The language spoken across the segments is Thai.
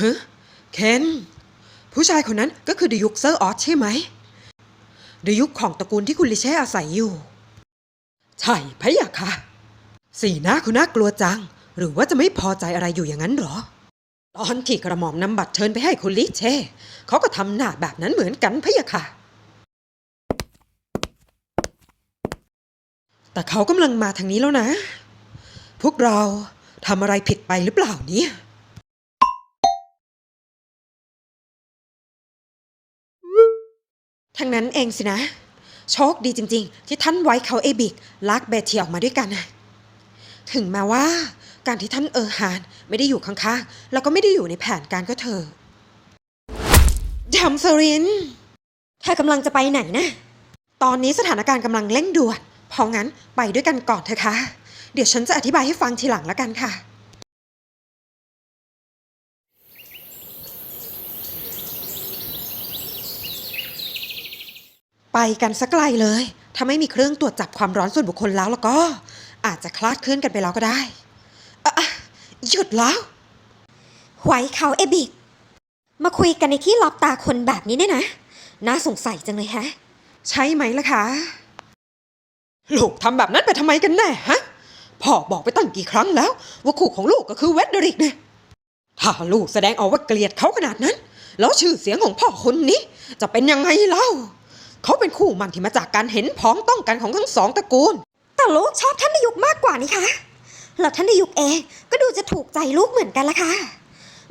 ฮะเคนผู้ชายคนนั้นก็คือดยุกเซอร์ออสใช่ไหมดยุกของตระกูลที่คุณลิเช่อาศัยอยู่ ใช่พะยะค่ะ สีหน้าคุณน่ากลัวจัง หรือว่าจะไม่พอใจอะไรอยู่อย่างนั้นหรอ ตอนที่กระหม่อมนำบัตรเชิญไปให้คุณลิเช่เขาก็ทำหน้าแบบนั้นเหมือนกันพะยะค่ะ แต่เขากำลังมาทางนี้แล้วนะ พวกเราทำอะไรผิดไปหรือเปล่าเนี่ย ทั้งนั้นเองสินะ โชคดีจริง ๆ ที่ท่านไว้เขาเอบิกลากเบเทียออกมาด้วยกันนะถึงแม้ว่า การที่ท่านเออร์ฮานไม่ได้อยู่ข้างๆแล้วก็ไม่ได้อยู่ในแผนการก็เถอะดัมซรินเธอกำลังจะไปไหนนะ ตอนนี้สถานการณ์กำลังเร่งด่วนเพราะงั้นไปด้วยกันก่อนเถอะคะ เดี๋ยวฉันจะอธิบายให้ฟังทีหลังแล้วกันค่ะ ไปกันสักไกลเลย ถ้าไม่มีเครื่องตรวจจับความร้อนส่วนบุคคลแล้วแล้วก็ อาจจะคลาดเคลื่อนกันไปแล้วก็ได้อะอะหยุดแล้ว ไว้เขาเอบิก มาคุยกันในที่ลับตาคนแบบนี้เนี่ยนะ น่าสงสัยจังเลยฮะ ใช่ไหมล่ะคะ ลูกทำแบบนั้นไปทำไมกันแน่ฮะ พ่อบอกไปตั้งกี่ครั้งแล้ว ว่าคู่ของลูกก็คือเวดเดริกเนี่ย ถ้าลูกแสดงออกว่าเกลียดเขาขนาดนั้น แล้วชื่อเสียงของพ่อคนนี้ จะเป็นยังไงเล่า เขาเป็นคู่หมันที่มาจากการเห็นพ้องต้องกันของทั้งสองตระกูล แต่ลูกชอบท่านนายกมากกว่านี่คะแล้วท่านนายกเองก็ดูจะถูกใจลูกเหมือนกันละค่ะ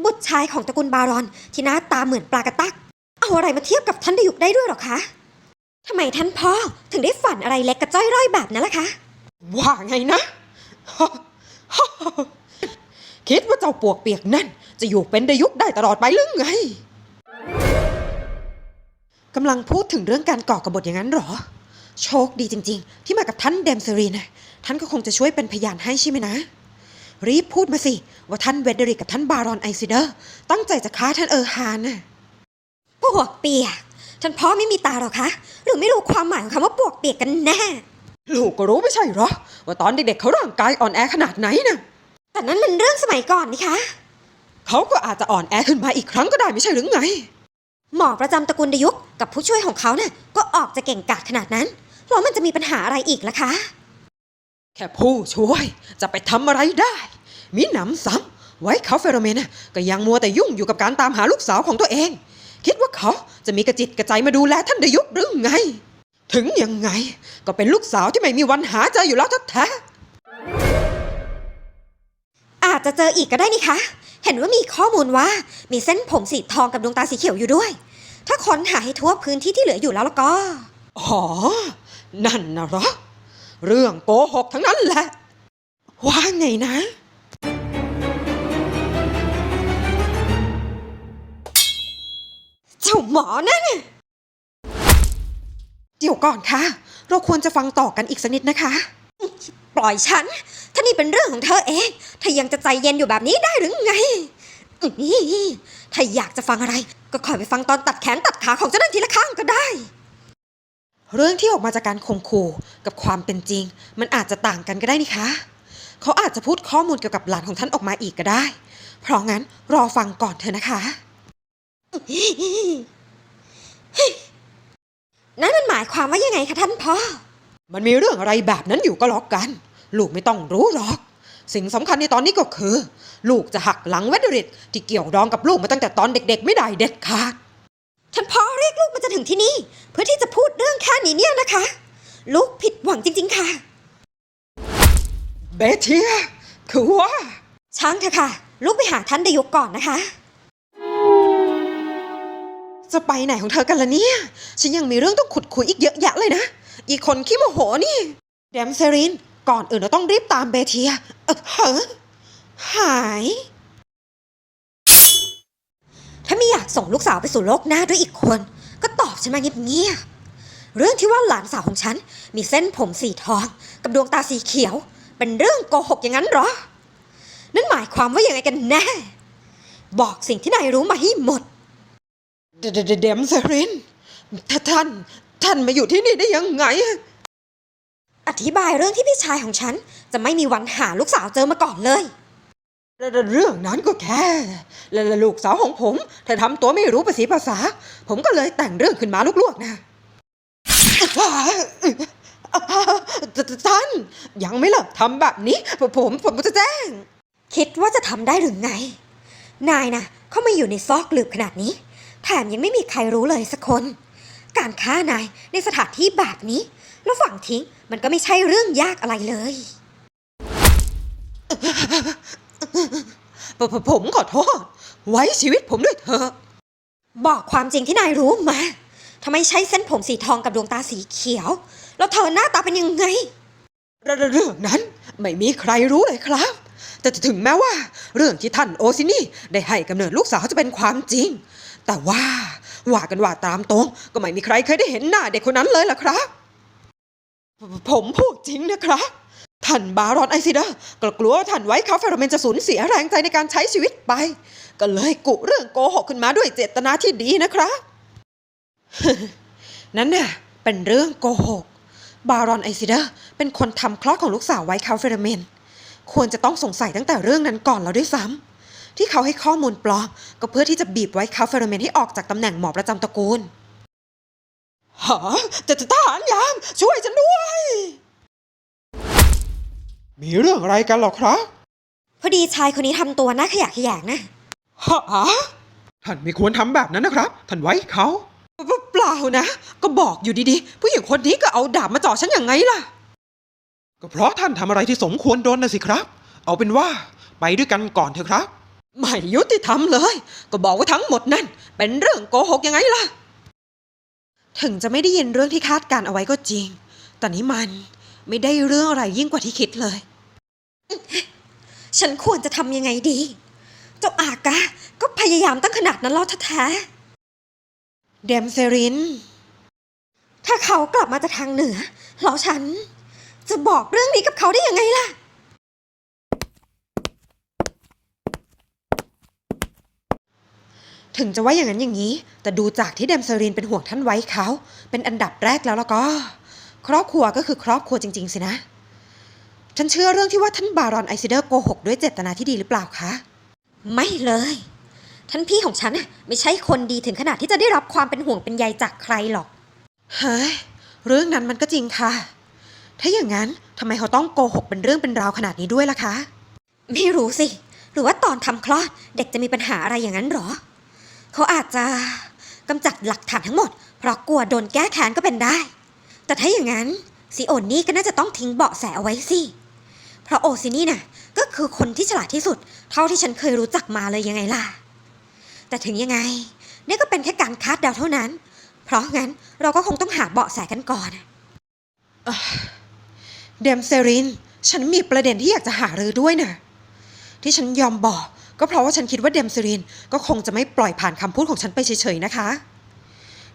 บุตรชายของตระกูลบารอนที่หน้าตาเหมือนปลากระตัก เอาอะไรมาเทียบกับท่านนายกได้ด้วยหรอคะทำไมท่านพ่อถึงได้ฝันอะไรเล็กกระจ้อยร่อยแบบนั้นล่ะคะ ว่าไงนะ คิดว่าเจ้าปวกเปียกนั่น จะอยู่เป็นดายุคได้ตลอดไปหรือไง กำลังพูดถึงเรื่องการก่อกบฏอย่างนั้นเหรอ โชคดีจริง ๆ ที่มากับท่านเดมเซรีนะท่านก็คงจะช่วยเป็นพยานให้ใช่ไหมนะ รีบพูดมาสิ ว่าท่านเวดเดริกกับท่านบารอนไอซิเดอร์ ตั้งใจจะฆ่าท่านเออร์ฮานน่ะปวกเปียก ท่านพ่อไม่มีตาหรอคะ หรือไม่รู้ความหมายของคำว่าปวกเปียกกันแน่ ลูกก็รู้ไม่ใช่เหรอ ว่าตอนเด็กๆเขาร่างกายอ่อนแอขนาดไหนน่ะแต่นั่นมันเรื่องสมัยก่อนนี่คะเขาก็อาจจะอ่อนแอขึ้นมาอีกครั้งก็ได้ไม่ใช่หรือไง หมอประจำตระกูลดยุก กับผู้ช่วยของเขาเนี่ยก็ออกจะเก่งกาจขนาดนั้นแล้วมันจะมีปัญหาอะไรอีกล่ะคะ แค่ผู้ช่วยจะไปทำอะไรได้ มีหนำซ้ำไว้เขาเฟโรเมนน่ะก็ยังมัวแต่ยุ่งอยู่กับการตามหาลูกสาวของตัวเอง คิดว่าเขาจะมีกระจิตกระใจมาดูแลท่านดยุกหรือไง ถึงยังไงก็เป็นลูกสาวที่ไม่มีวันหาเจออยู่แล้วแท้อาจจะเจออีกก็ได้นี่คะ เห็นว่ามีข้อมูลว่ามีเส้นผมสีทองกับดวงตาสีเขียวอยู่ด้วย ถ้าค้นหาให้ทั่วพื้นที่ที่เหลืออยู่แล้วแล้วก็ๆอ๋อ นั่นนะเหรอ เรื่องโกหกทั้งนั้นแหละ ว่าไงนะ เจ้าหมอนั่นน่ะเดี๋ยวก่อนค่ะเราควรจะฟังต่อกันอีกสักนิดนะคะ ปล่อยฉัน ถ้านี่เป็นเรื่องของเธอเองเธอยังจะใจเย็นอยู่แบบนี้ได้หรือไงอื้อหือถ้าอยากจะฟังอะไร ก็คอยไปฟังตอนตัดแขนตัดขาของเจ้าหน้าที่ละข้างก็ได้ เรื่องที่ออกมาจากการข่มขู่กับความเป็นจริง มันอาจจะต่างกันก็ได้นี่คะ เขาอาจจะพูดข้อมูลเกี่ยวกับหลานของท่านออกมาอีกก็ได้ เพราะงั้นรอฟังก่อนเถอะนะคะนั่นมันหมายความว่ายังไงคะท่านพ่อ มันมีเรื่องอะไรแบบนั้นอยู่ก็แล้วกัน ลูกไม่ต้องรู้หรอก สิ่งสำคัญในตอนนี้ก็คือ ลูกจะหักหลังเวดเดริตที่เกี่ยวดองกับลูกมาตั้งแต่ตอนเด็กๆ ไม่ได้เด็ดขาดท่านพ่อเรียกลูกมาจะถึงที่นี่ เพื่อที่จะพูดเรื่องแค่นี้เนี่ยนะคะ ลูกผิดหวังจริง ๆ ค่ะเบเทียคือว่าช่างเถอะค่ะ ลูกไปหาท่านดยุกก่อนนะคะ จะไปไหนของเธอกันล่ะเนี่ย ฉันยังมีเรื่องต้องขุดคุยอีกเยอะแยะเลยนะ อีกคนขี้โมโหนี่ แดมเซริน ก่อนอื่นเราต้องรีบตามเบเทียเออเหอหาย ถ้าไม่อยากส่งลูกสาวไปสู่โลกหน้าด้วยอีกคน ก็ตอบฉันมาเงียบๆเรื่องที่ว่าหลานสาวของฉัน มีเส้นผมสีทอง กับดวงตาสีเขียว เป็นเรื่องโกหกอย่างนั้นเหรอ นั่นหมายความว่าอย่างไงกันแน่ บอกสิ่งที่นายรู้มาให้หมด เดเดเดมเซรินถ้าท่านท่านมาอยู่ที่นี่ได้ยังไง อธิบายเรื่องที่พี่ชายของฉัน จะไม่มีวันหาลูกสาวเจอมาก่อนเลยแล้วเรื่องนั้นก็แค่แล้วแล้วลูกสาวของผมเธอทำตัวไม่รู้ภาษีภาษา ผมก็เลยแต่งเรื่องขึ้นมาลวกๆนะท่านยังไม่เลิกทำแบบนี้ผมผมผมจะแจ้ง คิดว่าจะทำได้หรือไง นายนะเขามาอยู่ในซอกหลืบขนาดนี้ แถมยังไม่มีใครรู้เลยสักคน การฆ่านายในสถานที่แบบนี้ แล้วฝังทิ้งมันก็ไม่ใช่เรื่องยากอะไรเลยผมผมขอโทษ ไว้ชีวิตผมด้วยเถอะ บอกความจริงที่นายรู้มาทำไมใช้เส้นผมสีทองกับดวงตาสีเขียว แล้วเธอหน้าตาเป็นยังไงเรื่องเรื่องนั้นไม่มีใครรู้เลยครับ แต่ถึงแม้ว่า เรื่องที่ท่านโอซินี่ได้ให้กำเนิดลูกสาวจะเป็นความจริง แต่ว่าว่ากันว่าตามตรง ก็ไม่มีใครเคยได้เห็นหน้าเด็กคนนั้นเลยล่ะครับ ผมพูดจริงนะครับท่านบารอนไอซิเดอร์ก็กลัวท่านไว้คาเฟรเมนจะสูญเสียแรงใจในการใช้ชีวิตไป ก็เลยกุเรื่องโกหกขึ้นมาด้วยเจตนาที่ดีนะครับนั่นน่ะ เป็นเรื่องโกหก บารอนไอซิเดอร์เป็นคนทำคลอดของลูกสาวไว้คาเฟรเมน ควรจะต้องสงสัยตั้งแต่เรื่องนั้นก่อนแล้วด้วยซ้ำที่เขาให้ข้อมูลปลอมก็เพื่อที่จะบีบไว้คาเฟรเมนให้ออกจากตำแหน่งหมอประจำตระกูล ฮะแต่ทหารยามช่วยฉันด้วย มีเรื่องอะไรกันหรอครับพอดีชายคนนี้ทำตัวน่าขยะแขยงนะฮะท่านไม่ควรทำแบบนั้นนะครับ ท่านไว้เขาเปล่านะ ก็บอกอยู่ดีๆ ผู้หญิงคนนี้ก็เอาดาบมาจ่อฉันอย่างไงล่ะ ก็เพราะท่านทำอะไรที่สมควรโดนนะสิครับ เอาเป็นว่าไปด้วยกันก่อนเถอะครับ ไม่ยุติธรรมเลย ก็บอกว่าทั้งหมดนั่นเป็นเรื่องโกหกยังไงล่ะ ถึงจะไม่ได้ยินเรื่องที่คาดการเอาไว้ก็จริง แต่นี้มันไม่ได้เรื่องอะไรยิ่งกว่าที่คิดเลย ฉันควรจะทำยังไงดี เจ้าอากาก็พยายามตั้งขนาดนั้นแล้วแท้เดมเซรินๆถ้าเขากลับมาจากทางเหนือแล้วฉัน จะบอกเรื่องนี้กับเขาได้ยังไงล่ะ ถึงจะว่าอย่างนั้นอย่างนี้ แต่ดูจากที่เดมเซรินเป็นห่วงท่านไว้เขา เป็นอันดับแรกแล้วแล้วก็ ครอบครัวก็คือครอบครัวจริง ๆ สินะ ฉันเชื่อเรื่องที่ว่าท่านบารอนไอซิเดอร์โกหกด้วยเจตนาที่ดีหรือเปล่าคะ ไม่เลย ท่านพี่ของฉันน่ะไม่ใช่คนดีถึงขนาดที่จะได้รับความเป็นห่วงเป็นใยจากใครหรอกเฮ้ยเรื่องนั้นมันก็จริงค่ะ ถ้าอย่างนั้นทำไมเขาต้องโกหกเป็นเรื่องเป็นราวขนาดนี้ด้วยล่ะคะ ไม่รู้สิ หรือว่าตอนทำคลอดเด็กจะมีปัญหาอะไรอย่างนั้นหรอ เขาอาจจะกำจัดหลักฐานทั้งหมด เพราะกลัวโดนแก้แค้นก็เป็นได้ แต่ถ้าอย่างนั้นซีโอนนี่ก็น่าจะต้องทิ้งเบาะแสเอาไว้สิ เพราะโอซินี่น่ะก็คือคนที่ฉลาดที่สุด เท่าที่ฉันเคยรู้จักมาเลยยังไงล่ะ แต่ถึงยังไงนี่ก็เป็นแค่การคาดเดาเท่านั้น เพราะงั้นเราก็คงต้องหาเบาะแสกันก่อนเดมเซริน ฉันมีประเด็นที่อยากจะหารือด้วยนะที่ฉันยอมบอก ก็เพราะว่าฉันคิดว่าเดมเซรินก็คงจะไม่ปล่อยผ่านคำพูดของฉันไปเฉยๆนะคะ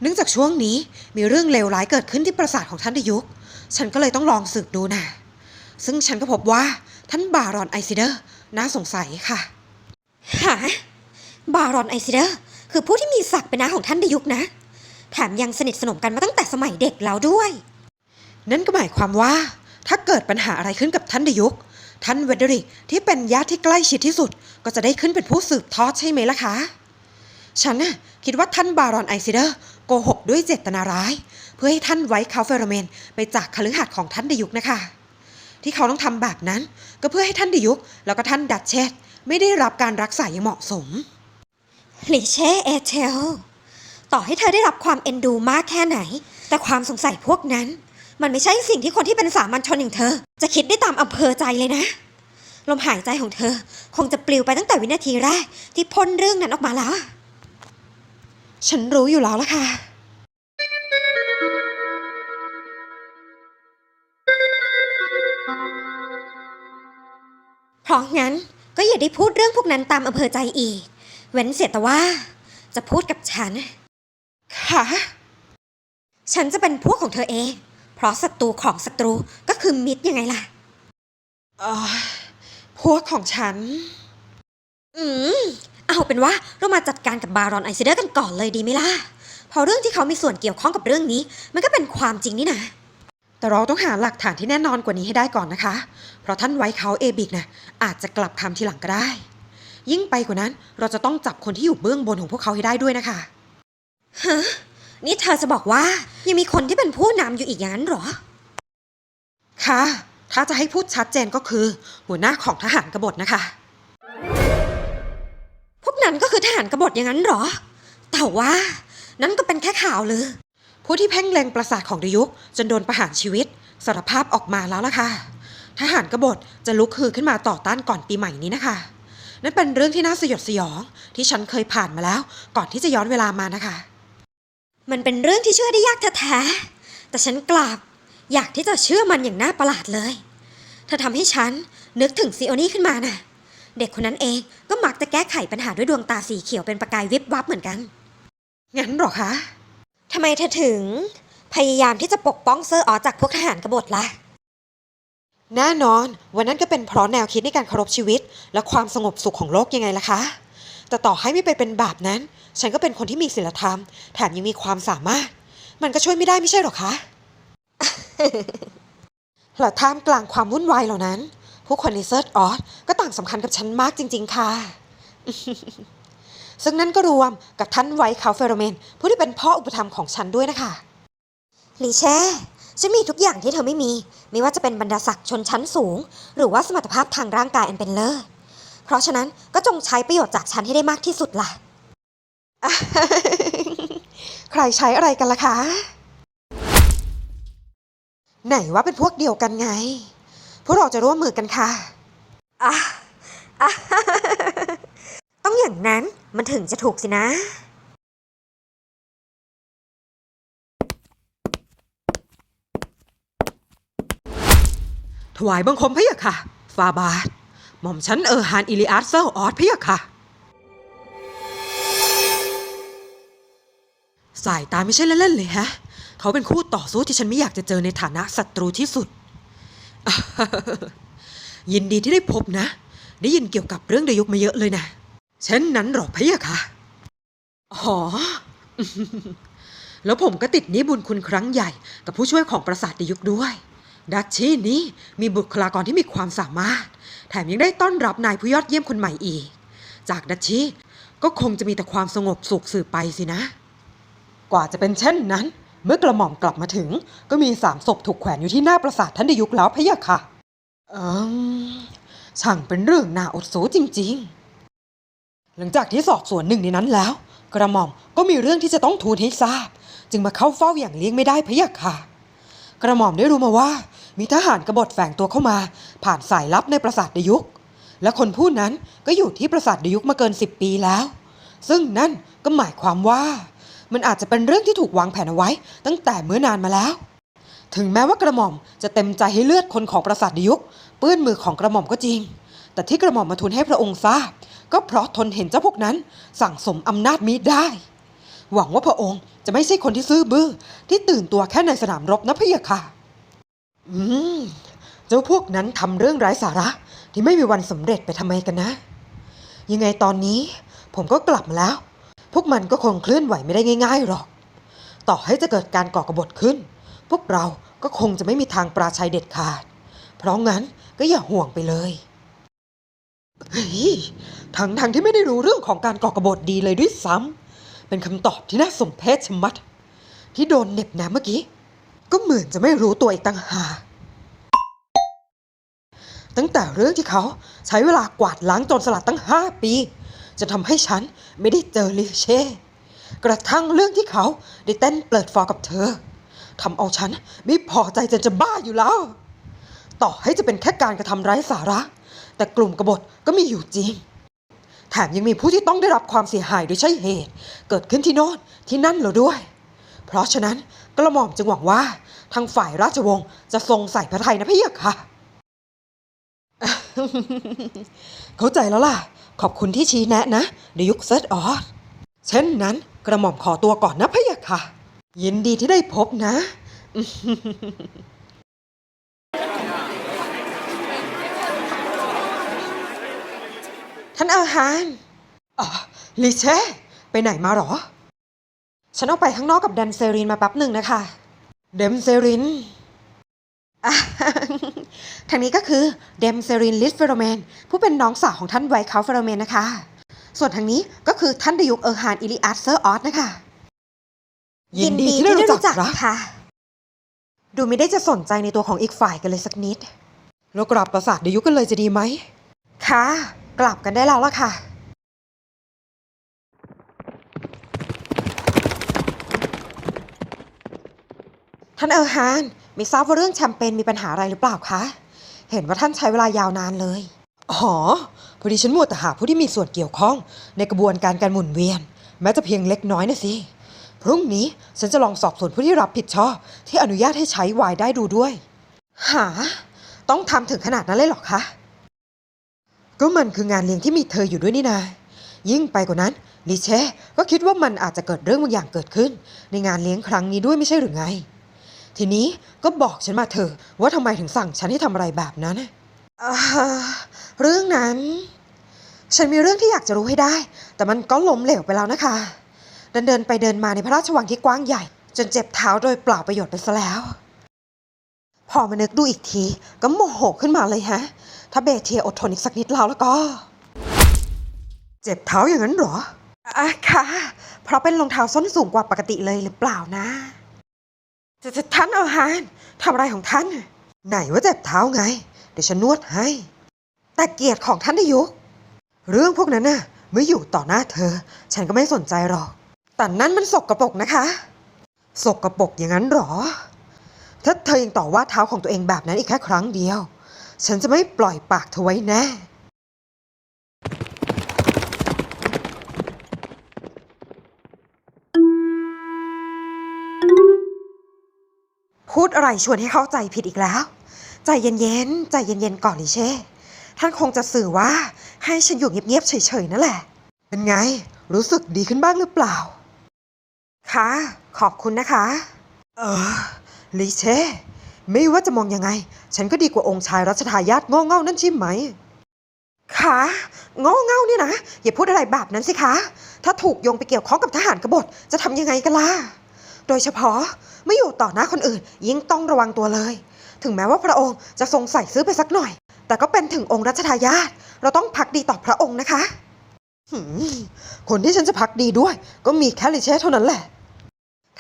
เนื่องจากช่วงนี้มีเรื่องเลวร้ายเกิดขึ้นที่ปราสาทของท่านดยุก ฉันก็เลยต้องลองสืบดูนะ ซึ่งฉันก็พบว่าท่านบารอนไอซิเดอร์น่าสงสัยค่ะหาบารอนไอซิเดอร์คือผู้ที่มีศักดิ์เป็นน้าของท่านดยุกนะ แถมยังสนิทสนมกันมาตั้งแต่สมัยเด็กแล้วด้วย นั่นก็หมายความว่า ถ้าเกิดปัญหาอะไรขึ้นกับท่านดยุก ท่านเวเดริกที่เป็นญาติที่ใกล้ชิดที่สุด ก็จะได้ขึ้นเป็นผู้สืบทอดใช่ไหมล่ะคะ ฉันน่ะคิดว่าท่านบารอนไอซิเดอร์โกหกด้วยเจตนาร้าย เพื่อให้ท่านไว้คาเฟรเมน ไปจากคฤหัสถ์ของท่านดยุกนะคะ ที่เขาต้องทำแบบนั้น ก็เพื่อให้ท่านดยุกแล้วก็ท่านดัชเชสไม่ได้รับการรักษาอย่างเหมาะสมลิเช่เอเทลต่อให้เธอได้รับความเอ็นดูมากแค่ไหน แต่ความสงสัยพวกนั้น มันไม่ใช่สิ่งที่คนที่เป็นสามัญชนอย่างเธอ จะคิดได้ตามอำเภอใจเลยนะ ลมหายใจของเธอ คงจะปลิวไปตั้งแต่วินาทีแรกที่พ้นเรื่องนั้นออกมาแล้ว ฉันรู้อยู่แล้วล่ะค่ะ เพราะงั้นก็อย่าได้พูดเรื่องพวกนั้นตามอำเภอใจอีก เว้นเสียแต่ว่า จะพูดกับฉัน ค่ะ ฉันจะเป็นพวกของเธอเอง เพราะศัตรูของศัตรูก็คือมิตรยังไงล่ะอ่อ พวกของฉัน อืม เอาเป็นว่าเรามาจัดการกับบารอนไอซิเดอร์กันก่อนเลยดีไหมล่ะเพราะเรื่องที่เขามีส่วนเกี่ยวข้องกับเรื่องนี้ มันก็เป็นความจริงนี่นะ แต่เราต้องหาหลักฐานที่แน่นอนกว่านี้ให้ได้ก่อนนะคะ เพราะท่านไว้เขาเอบิกนะอาจจะกลับคำทีหลังก็ได้ ยิ่งไปกว่านั้นเราจะต้องจับคนที่อยู่เบื้องบนของพวกเขาให้ได้ด้วยนะคะฮะนี่เธอจะบอกว่ายังมีคนที่เป็นผู้นำอยู่อีกอย่างนั้นเหรอ ค่ะ ถ้าจะให้พูดชัดเจนก็คือ หัวหน้าของทหารกบฏนะคะ พวกนั้นก็คือทหารกบฏอย่างนั้นเหรอ แต่ว่า นั่นก็เป็นแค่ข่าวลือ ผู้ที่เพ่งเล็งประสาทของดยุคจนโดนประหารชีวิตสารภาพออกมาแล้วล่ะค่ะ ทหารกบฏจะลุกฮือขึ้นมาต่อต้านก่อนปีใหม่นี้นะคะ นั่นเป็นเรื่องที่น่าสยดสยองที่ฉันเคยผ่านมาแล้ว ก่อนที่จะย้อนเวลามานะคะ มันเป็นเรื่องที่เชื่อได้ยากแท้ๆแต่ฉันกลับ อยากที่จะเชื่อมันอย่างน่าประหลาดเลย เธอทำให้ฉันนึกถึงซีโอนี่ขึ้นมาน่ะ เด็กคนนั้นเองก็มักจะแก้ไขปัญหาด้วยดวงตาสีเขียวเป็นประกายวิบวับเหมือนกัน งั้นหรอคะทำไมเธอถึงพยายามที่จะปกป้องเซอร์ออจากพวกทหารกบฏล่ะแน่นอน วันนั้นก็เป็นเพราะแนวคิดในการเคารพชีวิต และความสงบสุขของโลกยังไงล่ะคะ แต่ต่อให้ไม่ไปเป็นแบบนั้น ฉันก็เป็นคนที่มีศีลธรรม แถมยังมีความสามารถ มันก็ช่วยไม่ได้ไม่ใช่หรอคะ และท่ามกลางความวุ่นวายเหล่านั้น ผู้คนในเซิร์ชออสก็ต่างสำคัญกับฉันมากจริง ๆ ค่ะ ซึ่งนั่นก็รวมกับท่านไวท์คาเฟโรเมน ผู้ที่เป็นพ่ออุปถัมภ์ของฉันด้วยนะคะลีเช่ฉันมีทุกอย่างที่เธอไม่มี ไม่ว่าจะเป็นบรรดาศักดิ์ชนชั้นสูง หรือว่าสมรรถภาพทางร่างกายอันเป็นเลิศ เพราะฉะนั้นก็จงใช้ประโยชน์จากฉันให้ได้มากที่สุดล่ะ ใครใช้อะไรกันล่ะคะ ไหนว่าเป็นพวกเดียวกันไง พวกเราจะร่วมมือกันค่ะอะอะต้องอย่างนั้นมันถึงจะถูกสินะ ถวายบังคมพระยะค่ะ ฟาบาทหม่อมฉันเออร์ฮานอิลิอาสเซอร์ออสพระยะค่ะ สายตาไม่ใช่เล่นๆเลยฮะ เขาเป็นคู่ต่อสู้ที่ฉันไม่อยากจะเจอในฐานะศัตรูที่สุด ยินดีที่ได้พบนะ ได้ยินเกี่ยวกับเรื่องเดยุกมาเยอะเลยนะ เช่นนั้นหรอพะยะค่ะอ๋อ แล้วผมก็ติดนี้บุญคุณครั้งใหญ่ กับผู้ช่วยของปราสาทเดยุกด้วย ดัชชีนี้มีบุคลากรที่มีความสามารถ แถมยังได้ต้อนรับนายผู้ยอดเยี่ยมคนใหม่อีก จากดัชชีก็คงจะมีแต่ความสงบสุขสืบไปสินะ กว่าจะเป็นเช่นนั้น เมื่อกระหม่อมกลับมาถึง ก็มีสามศพถูกแขวนอยู่ที่หน้าปราสาทท่านดยุกแล้วพะยะค่ะอิมช่างเป็นเรื่องน่าอดสูจริง ๆ หลังจากที่สอบสวนหนึ่งในนั้นแล้ว กระหม่อมก็มีเรื่องที่จะต้องทูลให้ทราบ จึงมาเข้าเฝ้าอย่างเลี่ยงไม่ได้พะยะค่ะ กระหม่อมได้รู้มาว่า มีทหารกบฏแฝงตัวเข้ามา ผ่านสายลับในปราสาทดยุกและคนผู้นั้นก็อยู่ที่ปราสาทดยุกมาเกิน10ปีแล้ว ซึ่งนั่นก็หมายความว่า มันอาจจะเป็นเรื่องที่ถูกวางแผนเอาไว้ ตั้งแต่เมื่อนานมาแล้ว ถึงแม้ว่ากระหม่อมจะเต็มใจให้เลือดคนของปราสาทยุกเปื้อนมือของกระหม่อมก็จริง แต่ที่กระหม่อมมาทูลให้พระองค์ทราบ ก็เพราะทนเห็นเจ้าพวกนั้น สั่งสมอำนาจมิได้ หวังว่าพระองค์จะไม่ใช่คนที่ซื่อบื้อ ที่ตื่นตัวแค่ในสนามรบนะพะยะค่ะ อืม เจ้าพวกนั้นทำเรื่องไร้สาระ ที่ไม่มีวันสำเร็จไปทำไมกันนะ ยังไงตอนนี้ผมก็กลับมาแล้ว พวกมันก็คงเคลื่อนไหวไม่ได้ง่าย ๆหรอก ต่อให้จะเกิดการก่อกบฏขึ้น พวกเราก็คงจะไม่มีทางปราชัยเด็ดขาด เพราะงั้นก็อย่าห่วงไปเลยเฮ้ยทั้งทงๆที่ไม่ได้รู้เรื่องของการก่อกบฏดีเลยด้วยซ้ำเป็นคำตอบที่น่าสมเพชชะมัด ที่โดนเน็บแนมเมื่อกี้ ก็เหมือนจะไม่รู้ตัวอีกตั้งหากตั้งแต่เรื่องที่เขาใช้เวลากวาดล้างโจรสลัดตั้งห้าปี จะทำให้ฉันไม่ได้เจอลิเช่ กระทั่งเรื่องที่เขาได้เต้นเปิดฟอร์กับเธอทำเอาฉันไม่พอใจจนจะบ้าอยู่แล้ว ต่อให้จะเป็นแค่การกระทำไร้สาระ แต่กลุ่มกบฏก็มีอยู่จริง แถมยังมีผู้ที่ต้องได้รับความเสียหายโดยใช่เหตุ เกิดขึ้นที่โน่นที่นั่นแล้วด้วย เพราะฉะนั้นกระหม่อมจึงหวังว่าทางฝ่ายราชวงศ์จะทรงใส่พระทัยนะพี่ยะค่ะ เข้าใจแล้วล่ะ ขอบคุณที่ชี้แนะนะในยุคเซตออสเช่นนั้นกระหม่อมขอตัวก่อนนะพี่ยะค่ะ ยินดีที่ได้พบนะ ท่านอาหารอ๋อลิเช่ไปไหนมาหรอ ฉันเอาไปข้างนอกกับแดนเซรินมาแป๊บหนึ่งนะคะ เดมเซรินอะ ทางนี้ก็คือเดมเซรินลิสเฟโรเมนผู้เป็นน้องสาวของท่านไวท์เคาเฟโรเมนนะคะ ส่วนทางนี้ก็คือท่านดยุกเออร์ฮานอิลิอัสเซอร์ออสนะคะยินดีที่ได้รู้จักครับค่ะ ดูไม่ได้จะสนใจในตัวของอีกฝ่ายกันเลยสักนิดเรากลับปราสาทดยุกกันเลยจะดีไหมค่ะกลับกันได้แล้วล่ะค่ะท่านเออร์ฮาน ไม่ทราบว่าเรื่องแชมเปญมีปัญหาอะไรหรือเปล่าคะ เห็นว่าท่านใช้เวลายาวนานเลย อ๋อ พอดีฉันมัวแต่หาผู้ที่มีส่วนเกี่ยวข้อง ในกระบวนการการหมุนเวียน แม้จะเพียงเล็กน้อยนะสิ พรุ่งนี้ฉันจะลองสอบสวนผู้ที่รับผิดชอบ ที่อนุญาตให้ใช้วายได้ดูด้วย หา ต้องทำถึงขนาดนั้นเลยเหรอคะ ก็มันคืองานเลี้ยงที่มีเธออยู่ด้วยนี่นา ยิ่งไปกว่านั้นลิเช่ก็คิดว่ามันอาจจะเกิดเรื่องบางอย่างเกิดขึ้น ในงานเลี้ยงครั้งนี้ด้วยไม่ใช่หรือไง ทีนี้ก็บอกฉันมาเถอะว่าทำไมถึงสั่งฉันให้ทำอะไรแบบนั้นเรื่องนั้น ฉันมีเรื่องที่อยากจะรู้ให้ได้ แต่มันก็ล้มเหลวไปแล้วนะคะ เดินเดินไปเดินมาในพระราชวังที่กว้างใหญ่ จนเจ็บเท้าโดยเปล่าประโยชน์ไปซะแล้ว พอมานึกดูอีกที ก็โมโหขึ้นมาเลยฮะ ถ้าเบเทียอดทนอีกสักนิดแล้วแล้วก็ เจ็บเท้าอย่างนั้นหรออะค่ะ เพราะเป็นรองเท้าส้นสูงกว่าปกติเลยหรือเปล่านะ ท่านเอาฮานทำอะไรของท่าน ไหนว่าเจ็บเท้าไง เดี๋ยวฉันนวดให้ แต่เกียรติของท่านนายก เรื่องพวกนั้นน่ะเมื่ออยู่ต่อหน้าเธอ ฉันก็ไม่สนใจหรอก แต่นั่นมันสกรปรกนะคะ สกรปรกอย่างนั้นหรอ ถ้าเธอยังต่อว่าเท้าของตัวเองแบบนั้นอีกแค่ครั้งเดียว ฉันจะไม่ปล่อยปากเธอไว้แน่ พูดอะไรชวนให้เข้าใจผิดอีกแล้ว ใจเย็นๆ ใจเย็นๆ ก่อนลิเช่ ท่านคงจะสื่อว่าให้ฉันอยู่เงียบๆ เฉยๆ นั่นแหละ เป็นไง รู้สึกดีขึ้นบ้างหรือเปล่า ค่ะ ขอบคุณนะคะ เออลิเช่ ไม่ว่าจะมองยังไง ฉันก็ดีกว่าองค์ชายรัชทายาทโง่เง่านั่นใช่ไหมค่ะโง่เง่าเนี่ยนะ อย่าพูดอะไรแบบนั้นสิคะ ถ้าถูกโยงไปเกี่ยวข้องกับทหารกบฏจะทำยังไงกันล่ะ โดยเฉพาะไม่อยู่ต่อหน้าคนอื่น ยิ่งต้องระวังตัวเลย ถึงแม้ว่าพระองค์จะทรงใส่ซื้อไปสักหน่อย แต่ก็เป็นถึงองค์รัชทายาทเราต้องพักดีต่อพระองค์นะคะคนที่ฉันจะพักดีด้วย ก็มีแค่ลิเช่เท่านั้นแหละ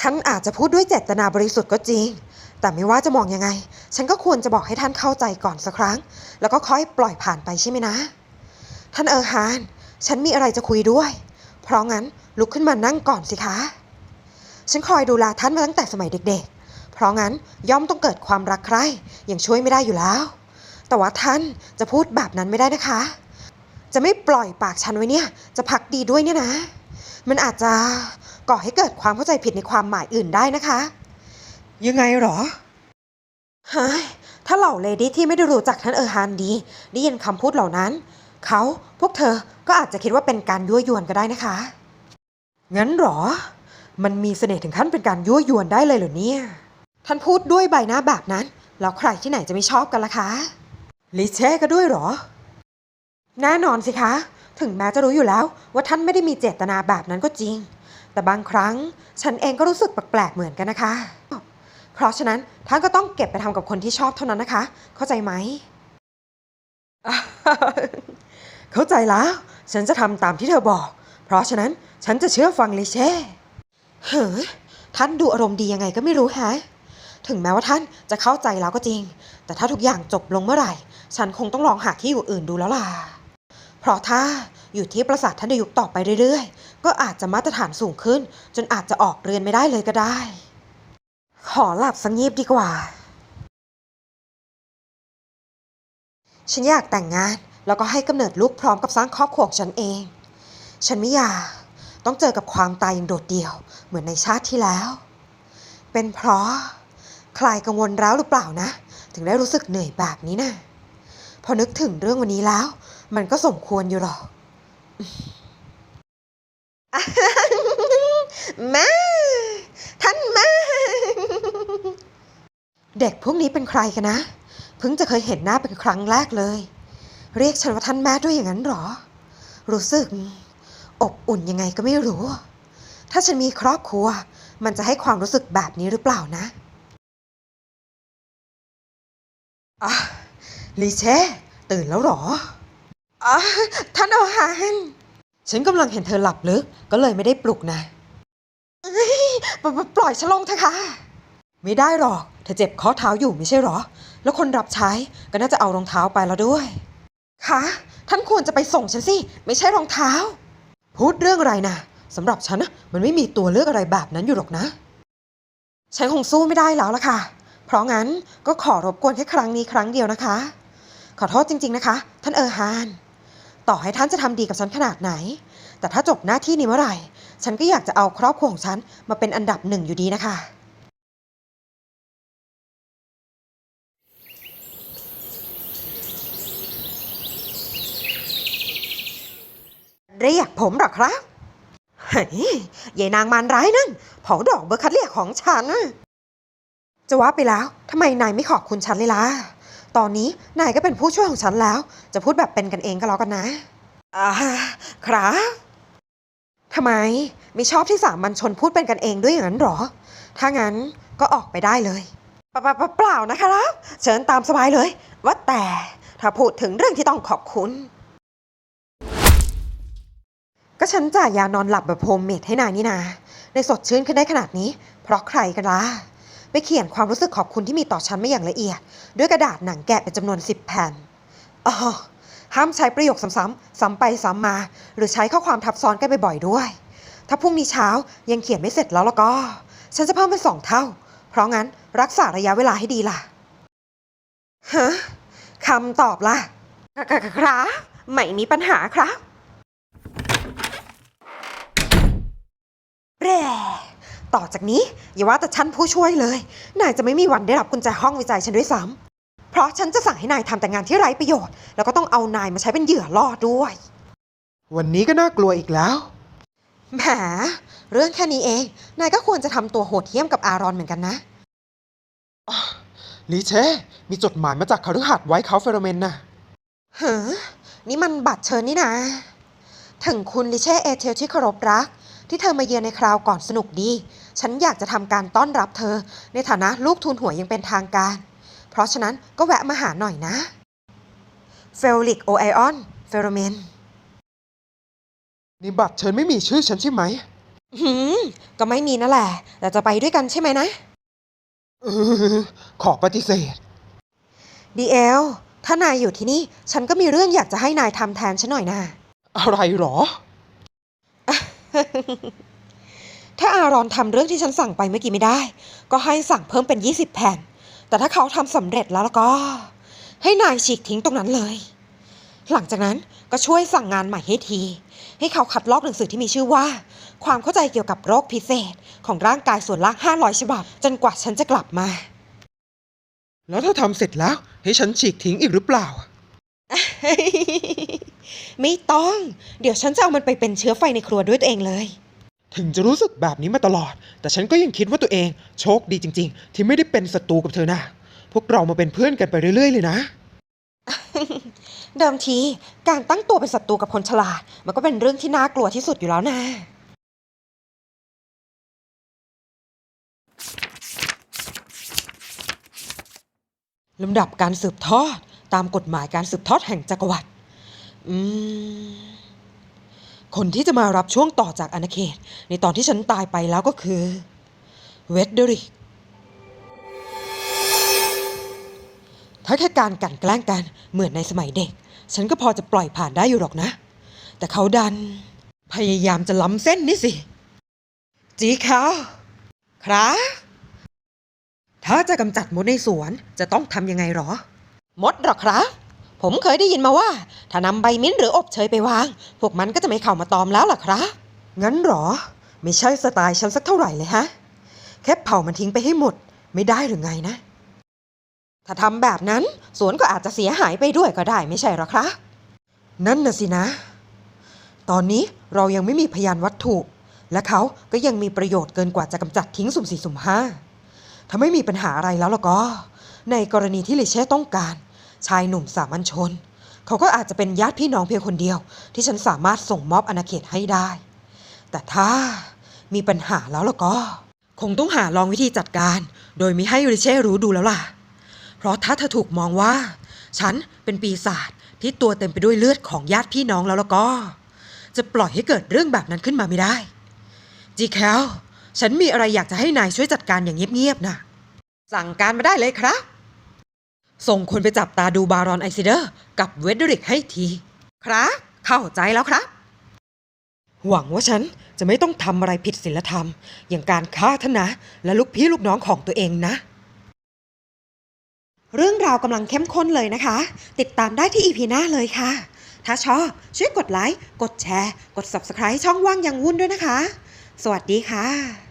ท่านอาจจะพูดด้วยเจตนาบริสุทธิ์ก็จริง แต่ไม่ว่าจะมองยังไง ฉันก็ควรจะบอกให้ท่านเข้าใจก่อนสักครั้ง แล้วก็ค่อยปล่อยผ่านไปใช่ไหมนะ ท่านเออร์ฮาน ฉันมีอะไรจะคุยด้วย เพราะงั้นลุกขึ้นมานั่งก่อนสิคะ ฉันคอยดูแลท่านมาตั้งแต่สมัยเด็กๆ เพราะงั้นย่อมต้องเกิดความรักใคร่ยังช่วยไม่ได้อยู่แล้ว แต่ว่าท่านจะพูดแบบนั้นไม่ได้นะคะ จะไม่ปล่อยปากฉันไว้เนี่ย จะพักดีด้วยเนี่ยนะ มันอาจจะก่อให้เกิดความเข้าใจผิดในความหมายอื่นได้นะคะ ยังไงหรอฮ้ยถ้าเหล่าเลดี้ที่ไม่ได้รู้จักท่านเออร์ฮานดี ได้ยินคำพูดเหล่านั้น เขาพวกเธอก็อาจจะคิดว่าเป็นการยั่วยวนก็ได้นะคะ งั้นเหรอ มันมีเสน่ห์ถึงขั้นเป็นการยั่วยวนได้เลยเหรอเนี่ย ท่านพูดด้วยใบหน้าแบบนั้น แล้วใครที่ไหนจะไม่ชอบกันล่ะคะลิเช่ก็ด้วยเหรอ แน่นอนสิคะ ถึงแม้จะรู้อยู่แล้วว่าท่านไม่ได้มีเจตนาแบบนั้นก็จริง แต่บางครั้งฉันเองก็รู้สึกแปลกๆเหมือนกันนะคะ เพราะฉะนั้นท่านก็ต้องเก็บไปทำกับคนที่ชอบเท่านั้นนะคะ เข้าใจไหม เข้าใจแล้ว ฉันจะทำตามที่เธอบอก เพราะฉะนั้นฉันจะเชื่อฟังลิเช่ เฮ้อท่านดูอารมณ์ดียังไงก็ไม่รู้ฮะ ถึงแม้ว่าท่านจะเข้าใจแล้วก็จริง แต่ถ้าทุกอย่างจบลงเมื่อไหร่ ฉันคงต้องลองหาที่อยู่อื่นดูแล้วล่ะ เพราะถ้าอยู่ที่ปราสาทท่านดยุกต่อไปเรื่อยๆ ก็อาจจะมาตรฐานสูงขึ้น จนอาจจะออกเรือนไม่ได้เลยก็ได้ ขอหลับสักงีบดีกว่า ฉันอยากแต่งงานแล้วก็ให้กำเนิดลูกพร้อมกับสร้างครอบครัวของฉันเอง ฉันไม่อยาก ต้องเจอกับความตายอย่างโดดเดี่ยว เหมือนในชาติที่แล้ว เป็นเพราะใครกังวลแล้วหรือเปล่านะ ถึงได้รู้สึกเหนื่อยแบบนี้นะพอนึกถึงเรื่องวันนี้แล้ว มันก็สมควรอยู่หรอกแม่ท่านแม่เด็กพวกนี้เป็นใครกันนะ เพิ่งจะเคยเห็นหน้าเป็นครั้งแรกเลย เรียกฉันว่าท่านแม่ด้วยอย่างนั้นหรอ รู้สึก อบอุ่นยังไงก็ไม่รู้ ถ้าฉันมีครอบครัว มันจะให้ความรู้สึกแบบนี้หรือเปล่านะอะลิเช่ ตื่นแล้วหรออะท่านโอฮานฉันกำลังเห็นเธอหลับลึก ก็เลยไม่ได้ปลุกนะปปปล่อยฉันลงเถอะค่ะ ไม่ได้หรอก เธอเจ็บข้อเท้าอยู่ไม่ใช่หรอ แล้วคนรับใช้ก็น่าจะเอารองเท้าไปแล้วด้วย คะ ท่านควรจะไปส่งฉันสิ ไม่ใช่รองเท้า พูดเรื่องอะไรนะสำหรับฉันนะมันไม่มีตัวเลือกอะไรแบบนั้นอยู่หรอกนะ ฉันคงสู้ไม่ได้แล้วล่ะค่ะ เพราะงั้นก็ขอรบกวนแค่ครั้งนี้ครั้งเดียวนะคะ ขอโทษจริง ๆนะคะ ท่านเออร์ฮาน ต่อให้ท่านจะทำดีกับฉันขนาดไหน แต่ถ้าจบหน้าที่นี้เมื่อไหร่ ฉันก็อยากจะเอาครอบครัวของฉันมาเป็นอันดับหนึ่งอยู่ดีนะคะ เรียกผมหรอครับเฮ้ยยายนางมารร้ายนั่นเผาดอกเบอร์คัดเรียกของฉันนะจะว่าไปแล้วทำไมนายไม่ขอบคุณฉันเลยล่ะ ตอนนี้นายก็เป็นผู้ช่วยของฉันแล้ว จะพูดแบบเป็นกันเองก็แล้วกันนะอ่าครับทำไมไม่ชอบที่สามัญชนพูดเป็นกันเองด้วยอย่างนั้นหรอ ถ้างั้นก็ออกไปได้เลยเปล่าเปล่านะครับ เชิญตามสบายเลย ว่าแต่ถ้าพูดถึงเรื่องที่ต้องขอบคุณ ก็ฉันจ่ายยานอนหลับแบบโฮมเมดให้นายนี่นาในสดชื่นขึ้นได้ขนาดนี้ เพราะใครกันล่ะไปเขียนความรู้สึกขอบคุณที่มีต่อฉันไม่อย่างละเอียด ด้วยกระดาษหนังแกะเป็นจำนวน10แผ่นอ๋อห้ามใช้ประโยคซ้ำๆซ้ำไปซ้ำมา หรือใช้ข้อความทับซ้อนกันบ่อยๆด้วย ถ้าพรุ่งนี้เช้ายังเขียนไม่เสร็จแล้วแล้วก็ ฉันจะเพิ่มเป็นสองเท่า เพราะงั้นรักษาระยะเวลาให้ดีล่ะฮะคำตอบล่ะครับไม่มีปัญหาครับ แร่ต่อจากนี้อย่าว่าแต่ฉันผู้ช่วยเลย นายจะไม่มีวันได้รับกุญแจห้องวิจัยฉันด้วยซ้ำเพราะฉันจะสั่งให้นายทำแต่งานที่ไร้ประโยชน์ แล้วก็ต้องเอานายมาใช้เป็นเหยื่อล่อด้วย วันนี้ก็น่ากลัวอีกแล้วแหมเรื่องแค่นี้เอง นายก็ควรจะทำตัวโหดเหี้ยมกับอารอนเหมือนกันนะลิเช่มีจดหมายมาจากคฤหัสถ์ไว้เขาเฟโรเมนน่ะเฮ้อนี่มันบัตรเชิญนี่นะ ถึงคุณลิเช่เอเทลที่เคารพรัก ที่เธอมาเยือนในคราวก่อนสนุกดี ฉันอยากจะทำการต้อนรับเธอ ในฐานะลูกทุนหัวยังเป็นทางการ เพราะฉะนั้นก็แวะมาหาหน่อยนะเฟลลิกโอไอออนเฟโรเมนนี่บัตรเชิญไม่มีชื่อฉันใช่ไหมหืมก็ไม่มีนั่นแหละ แต่จะไปด้วยกันใช่ไหมนะเออขอปฏิเสธดีเอลถ้านายอยู่ที่นี่ ฉันก็มีเรื่องอยากจะให้นายทำแทนฉันหน่อยนะ อะไรหรอ ถ้าอารอนทำเรื่องที่ฉันสั่งไปเมื่อกี้ไม่ได้ ก็ให้สั่งเพิ่มเป็น 20 แผ่น แต่ถ้าเขาทำสำเร็จแล้วแล้วก็ ให้นายฉีกทิ้งตรงนั้นเลย หลังจากนั้นก็ช่วยสั่งงานใหม่ให้ที ให้เขาคัดลอกหนังสือที่มีชื่อว่า ความเข้าใจเกี่ยวกับโรคพิเศษ ของร่างกายส่วนล่าง 500 ฉบับ จนกว่าฉันจะกลับมา แล้วถ้าทำเสร็จแล้ว ให้ฉันฉีกทิ้งอีกหรือเปล่า ไม่ต้อง เดี๋ยวฉันจะเอามันไปเป็นเชื้อไฟในครัวด้วยตัวเองเลย ถึงจะรู้สึกแบบนี้มาตลอด แต่ฉันก็ยังคิดว่าตัวเอง โชคดีจริง ๆ ที่ไม่ได้เป็นศัตรูกับเธอนะ พวกเรามาเป็นเพื่อนกันไปเรื่อย ๆ เลยนะ เดิมทีการตั้งตัวเป็นศัตรูกับคนฉลาด มันก็เป็นเรื่องที่น่ากลัวที่สุดอยู่แล้วนะลำดับการสืบทอด ตามกฎหมายการสืบทอดแห่งจักรวรรดิ อืม คนที่จะมารับช่วงต่อจากอาณาเขต ในตอนที่ฉันตายไปแล้วก็คือ เวดเดริกถ้าแค่การกันแกล้งกันเหมือนในสมัยเด็ก ฉันก็พอจะปล่อยผ่านได้อยู่หรอกนะ แต่เขาดัน พยายามจะล้ำเส้นนี่สิ จีเขาครับถ้าจะกำจัดมดในสวนจะต้องทำยังไงหรอ มดหรอครับ ผมเคยได้ยินมาว่า ถ้านำใบมิ้นท์หรืออบเชยไปวาง พวกมันก็จะไม่เข้ามาตอมแล้วล่ะครับ งั้นหรอ ไม่ใช่สไตล์ฉันสักเท่าไหร่เลยฮะ แค่เผามันทิ้งไปให้หมด ไม่ได้หรือไงนะ ถ้าทำแบบนั้นสวนก็อาจจะเสียหายไปด้วยก็ได้ไม่ใช่หรอครับ นั่นน่ะสินะ ตอนนี้เรายังไม่มีพยานวัตถุ และเขาก็ยังมีประโยชน์เกินกว่าจะกำจัดทิ้งสุ่มสี่สุ่มห้าถ้าไม่มีปัญหาอะไรแล้วล่ะก็ ในกรณีที่ลิเช่ต้องการ ชายหนุ่มสามัญชน เขาก็อาจจะเป็นญาติพี่น้องเพียงคนเดียว ที่ฉันสามารถส่งมอบอาณาเขตให้ได้ แต่ถ้ามีปัญหาแล้วล่ะก็ คงต้องหาลองวิธีจัดการ โดยไม่ให้ลิเช่รู้ดูแล้วล่ะ เพราะถ้าเธอถูกมองว่า ฉันเป็นปีศาจที่ตัวเต็มไปด้วยเลือดของญาติพี่น้องแล้วล้วก็ จะปล่อยให้เกิดเรื่องแบบนั้นขึ้นมาไม่ได้จีแคลฉันมีอะไรอยากจะให้นายช่วยจัดการอย่างเงียบๆนะสั่งการมาได้เลยครับ ส่งคนไปจับตาดูบารอนไอซิเดอร์ กับเวดเดริกให้ที ครับ เข้าใจแล้วครับ หวังว่าฉันจะไม่ต้องทำอะไรผิดศีลธรรม อย่างการฆ่าท่านนะ และลูกพี่ลูกน้องของตัวเองนะ เรื่องราวกำลังเข้มข้นเลยนะคะ ติดตามได้ที่อีพีหน้าเลยค่ะ ถ้าชอบช่วยกดไลค์ กดแชร์ กด Subscribe ช่องว่างยังวุ่นด้วยนะคะ สวัสดีค่ะ